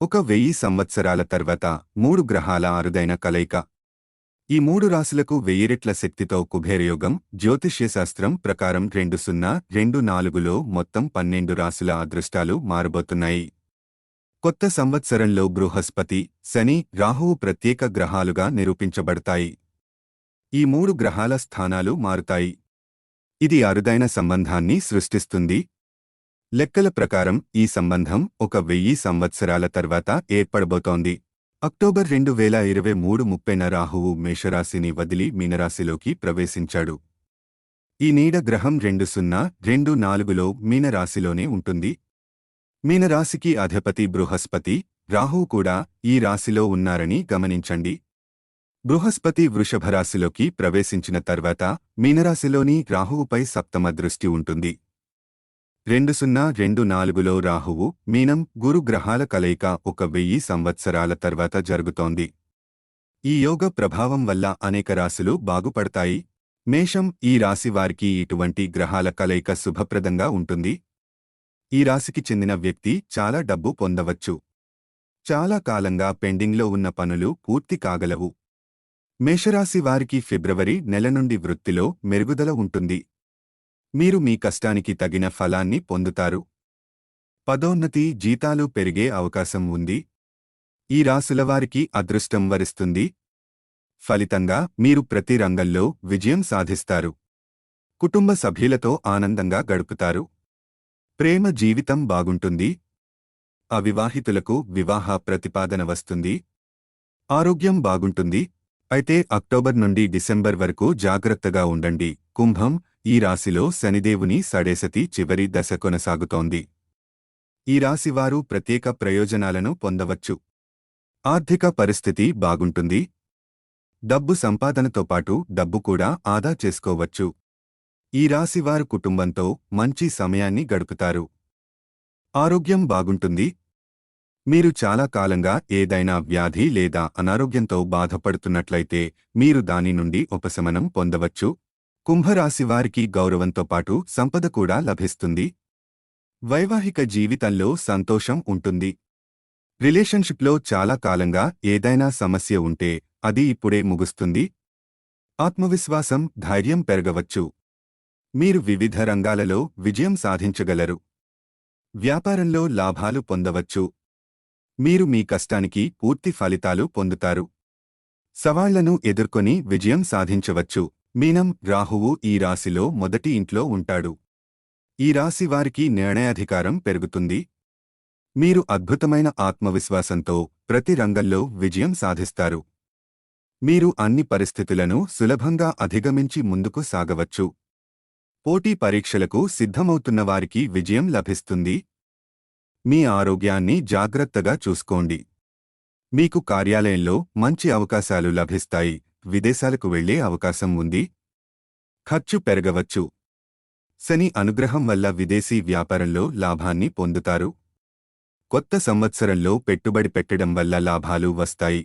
ఒక వెయ్యి సంవత్సరాల తర్వాత మూడు గ్రహాల అరుదైన కలయిక. ఈ మూడు రాశులకు వెయ్యి రెట్ల శక్తితో కుబేరయోగం జ్యోతిష్యశాస్త్రం ప్రకారం రెండు సున్నా రెండు నాలుగులో మొత్తం పన్నెండు రాశుల అదృష్టాలు మారబోతున్నాయి. కొత్త సంవత్సరంలో బృహస్పతి శని రాహువు ప్రత్యేక గ్రహాలుగా నిరూపించబడతాయి. ఈ మూడు గ్రహాల స్థానాలు మారుతాయి. ఇది అరుదైన సంబంధాన్ని సృష్టిస్తుంది లెక్కల ప్రకారం ఈ సంబంధం ఒక వెయ్యి సంవత్సరాల తర్వాత ఏర్పడబోతోంది. అక్టోబర్ రెండు వేల ఇరవై మూడు ముప్పైన రాహువు మేషరాశిని వదిలి మీనరాశిలోకి ప్రవేశించాడు. ఈ నీడ గ్రహం రెండు సున్నా రెండు నాలుగులో మీనరాశిలోనే ఉంటుంది. మీనరాశికి అధిపతి బృహస్పతి రాహువు కూడా ఈ రాశిలో ఉన్నారని గమనించండి. బృహస్పతి వృషభరాశిలోకి ప్రవేశించిన తర్వాత మీనరాశిలోని రాహువుపై సప్తమ దృష్టి ఉంటుంది. రెండు సున్నా రెండు నాలుగులో రాహువు మీనం గురు గ్రహాల కలయిక ఒక వెయ్యి సంవత్సరాల తర్వాత జరుగుతోంది. ఈ యోగ ప్రభావం వల్ల అనేక రాశులు బాగుపడతాయి. మేషం ఈ రాశి వారికి ఇటువంటి గ్రహాల కలయిక శుభప్రదంగా ఉంటుంది. ఈ రాశికి చెందిన వ్యక్తి చాలా డబ్బు పొందవచ్చు. చాలా కాలంగా పెండింగ్లో ఉన్న పనులు పూర్తి కాగలవు. మేషరాశి వారికి ఫిబ్రవరి నెల నుండి వృత్తిలో మెరుగుదల ఉంటుంది. మీరు మీ కష్టానికి తగిన ఫలాన్ని పొందుతారు. పదోన్నతి జీతాలు పెరిగే అవకాశం ఉంది. ఈ రాశులవారికి అదృష్టం వరిస్తుంది. ఫలితంగా మీరు ప్రతి రంగంలో విజయం సాధిస్తారు. కుటుంబ సభ్యులతో ఆనందంగా గడుపుతారు. ప్రేమ జీవితం బాగుంటుంది. అవివాహితులకు వివాహ ప్రతిపాదన వస్తుంది. ఆరోగ్యం బాగుంటుంది. అయితే అక్టోబర్ నుండి డిసెంబర్ వరకు జాగ్రత్తగా ఉండండి. కుంభం ఈ రాశిలో శనిదేవుని సడేసతి చివరి దశ కొనసాగుతోంది. ఈ రాశివారు ప్రత్యేక ప్రయోజనాలను పొందవచ్చు. ఆర్థిక పరిస్థితి బాగుంటుంది. డబ్బు సంపాదనతో పాటు డబ్బు కూడా ఆదా చేసుకోవచ్చు. ఈ రాశివారు కుటుంబంతో మంచి సమయాన్ని గడుపుతారు. ఆరోగ్యం బాగుంటుంది. మీరు చాలా కాలంగా ఏదైనా వ్యాధి లేదా అనారోగ్యంతో బాధపడుతున్నట్లయితే మీరు దాని నుండి ఉపశమనం పొందవచ్చు. కుంభరాశివారికి గౌరవంతో పాటు సంపద కూడా లభిస్తుంది. వైవాహిక జీవితంలో సంతోషం ఉంటుంది. రిలేషన్షిప్లో చాలా కాలంగా ఏదైనా సమస్య ఉంటే అది ఇప్పుడే ముగుస్తుంది. ఆత్మవిశ్వాసం ధైర్యం పెరగవచ్చు. మీరు వివిధ రంగాలలో విజయం సాధించగలరు. వ్యాపారంలో లాభాలు పొందవచ్చు. మీరు మీ కష్టానికి పూర్తి ఫలితాలు పొందుతారు. సవాళ్ళను ఎదుర్కొని విజయం సాధించవచ్చు. మీనం రాహువు ఈ రాశిలో మొదటి ఇంట్లో ఉంటాడు. ఈ రాశి వారికి నిర్ణయాధికారం పెరుగుతుంది. మీరు అద్భుతమైన ఆత్మవిశ్వాసంతో ప్రతి రంగంలో విజయం సాధిస్తారు. మీరు అన్ని పరిస్థితులను సులభంగా అధిగమించి ముందుకు సాగవచ్చు. పోటీ పరీక్షలకు సిద్ధమవుతున్న వారికి విజయం లభిస్తుంది. మీ ఆరోగ్యాన్ని జాగ్రత్తగా చూసుకోండి. మీకు కార్యాలయంలో మంచి అవకాశాలు లభిస్తాయి. విదేశాలకు వెళ్ళే అవకాశం ఉంది. ఖర్చు పెరగవచ్చు. శని అనుగ్రహం వల్ల విదేశీ వ్యాపారంలో లాభాన్ని పొందుతారు. కొత్త సంవత్సరంలో పెట్టుబడి పెట్టడం వల్ల లాభాలు వస్తాయి.